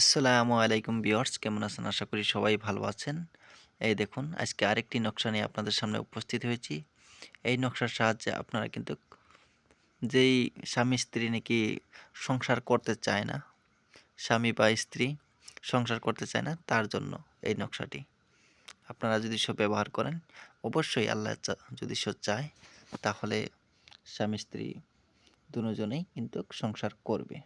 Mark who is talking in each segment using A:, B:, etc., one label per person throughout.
A: আসসালামু আলাইকুম বিয়ার্স কেমন আছেন? আশা করি সবাই ভালো আছেন। এই দেখুন, আজকে আরেকটি নকশা নিয়ে আপনাদের সামনে উপস্থিত হয়েছি। এই নকশার সাহায্যে আপনারা কিন্তু যেই স্বামী স্ত্রী নাকি সংসার করতে চায় না, স্বামী বা স্ত্রী সংসার করতে চায় না, তার জন্য এই নকশাটি। আপনারা যদি সব ব্যবহার করেন, অবশ্যই আল্লাহ যদি সব চায়, তাহলে স্বামী স্ত্রী দুজনেই কিন্তু সংসার করবে।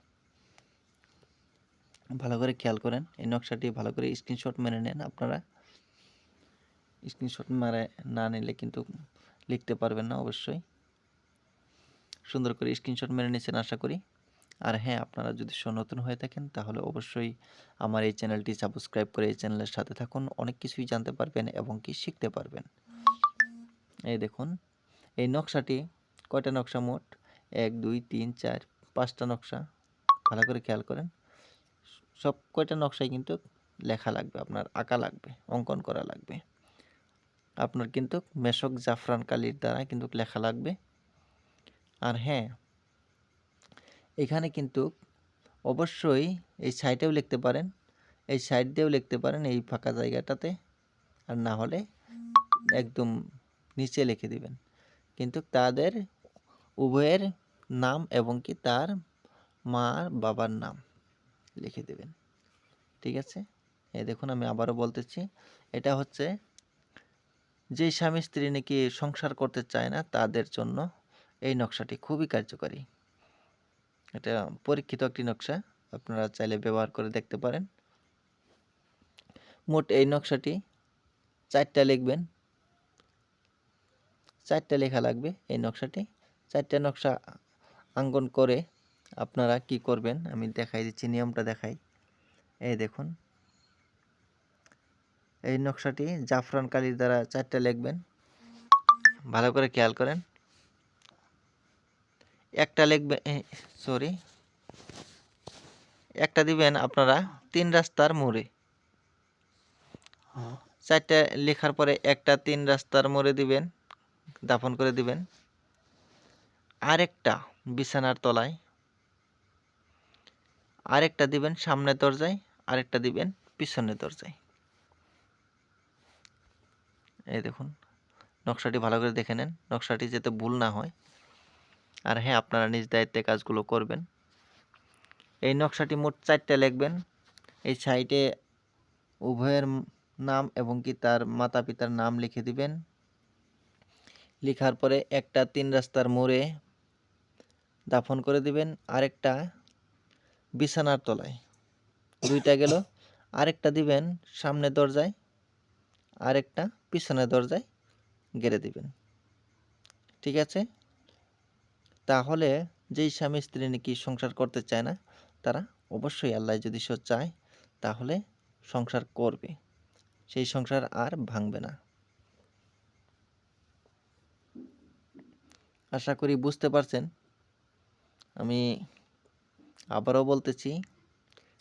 A: ভালো করে খেয়াল করেন। এই নকশাটি ভালো করে স্ক্রিনশট মেরে নেন আপনারা। স্ক্রিনশট মারে না নিলে কিন্তু লিখতে পারবেন না অবশ্যই। সুন্দর করে স্ক্রিনশট মেরে নিয়েছেন আশা করি। আর হ্যাঁ আপনারা যদি নতুন হয়ে থাকেন, তাহলে অবশ্যই আমার এই চ্যানেলটি সাবস্ক্রাইব করে এই চ্যানেলের সাথে থাকুন। অনেক কিছুই জানতে পারবেন এবং কি শিখতে পারবেন। এই দেখুন, এই নকশাটি কয়টা নকশা মোট? এক, দুই, তিন, চার, পাঁচটা নকশা। ভালো করে খেয়াল করেন। সব কয়টা নকশায় কিন্তু লেখা লাগবে, আপনার আঁকা লাগবে, অঙ্কন করা লাগবে। আপনার কিন্তু মেশক জাফরান কালির দ্বারা কিন্তু লেখা লাগবে। আর হ্যাঁ এখানে কিন্তু অবশ্যই এই সাইডেও লিখতে পারেন, এই সাইড দিয়েও লিখতে পারেন এই ফাঁকা জায়গাটাতে, আর না হলে একদম নিচে লিখে দিবেন। কিন্তু তাদের উভয়ের নাম এবং কি তার মা বাবার নাম। লিখে দেবেন। ঠিক আছে? এই দেখুন, আমি আবারও বলতেছি, এটা হচ্ছে যে স্বামী স্ত্রী নাকি সংসার করতে চায় না, তাদের জন্য এই নকশাটি খুবই কার্যকরী। এটা পরীক্ষিত একটি নকশা, আপনারা চাইলে ব্যবহার করে দেখতে পারেন। মোট এই নকশাটি চারটা লিখবেন। চারটা লেখা লাগবে এই নকশাটি। চারটা নকশা অঙ্কন করে আপনারা কি করবেন? আমি দেখাই দিচ্ছি, নিয়মটা দেখাই। এই দেখুন। এই নকশাটি জাফরান কালির দ্বারা চারটা লিখবেন। ভালো করে খেয়াল করেন। একটা লিখবে সরি। একটা দিবেন আপনারা তিন রাস্তার মোড়ে। চারটা লেখার পরে একটা তিন রাস্তার মোড়ে দিবেন, দাফন করে দিবেন। আরেকটা বিছানার তলায়। আরেকটা দিবেন সামনের দরজায়, আরেকটা দিবেন পিছনের দরজায়। এই দেখুন, নকশাটি ভালো করে দেখে নেন, নকশাটি যাতে ভুল না হয়। আর হ্যাঁ আপনারা নিজ দায়িত্বে কাজগুলো করবেন। এই নকশাটি মোট চারটে লিখবেন। এই সাইটে উভয়ের নাম এবং কি তার মাতা পিতার নাম লিখে দিবেন। লেখার পরে একটা তিন রাস্তার মোড়ে দাফন করে দিবেন। আরেকটা বিছানার তলায়। দুইটা গেল, আরেকটা দিবেন সামনে দরজায়, আরেকটা পিছনের দরজায় গেড়ে দিবেন। ঠিক আছে? তাহলে যেই স্বামী স্ত্রী নাকি সংসার করতে চায় না, তারা অবশ্যই আল্লাহ যদি সে চায়, তাহলে সংসার করবে। সেই সংসার আর ভাঙবে না। আশা করি বুঝতে পারছেন। আমি আবারও বলতেছি,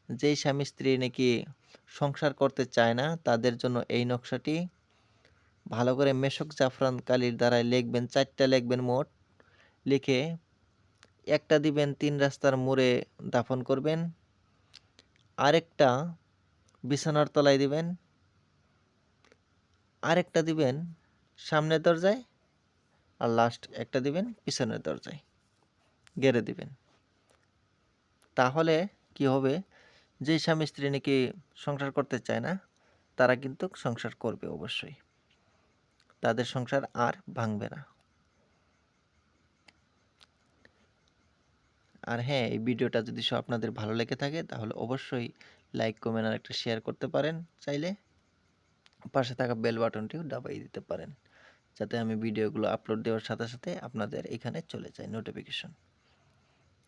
A: যেই স্বামী স্ত্রী নাকি সংসার করতে চায় না, তাদের জন্য এই নকশাটি ভালো করে মেশক জাফরান কালির দ্বারাই লিখবেন, চারটা লিখবেন মোট। লিখে একটা দিবেন, তিন রাস্তার মোড়ে দাফন করবেন। আরেকটা বিছানার তলায় দিবেন। আরেকটা দিবেন সামনের দরজায় আর লাস্ট একটা দিবেন পিছনের দরজায়। গেড়ে দিবেন। তাহলে কি হবে? যে স্বামী স্ত্রী নাকি সংসার করতে চায় না, তারা কিন্তু সংসার করবে অবশ্যই। তাদের সংসার আর ভাঙবে না। আর হ্যাঁ এই ভিডিওটা যদি সব আপনাদের ভালো লেগে থাকে, তাহলে অবশ্যই লাইক, কমেন্ট আর একটা শেয়ার করতে পারেন। চাইলে পাশে থাকা বেল বাটনটিও দাবাই দিতে পারেন, যাতে আমি ভিডিওগুলো আপলোড দেওয়ার সাথে সাথে আপনাদের এখানে চলে যায় নোটিফিকেশন।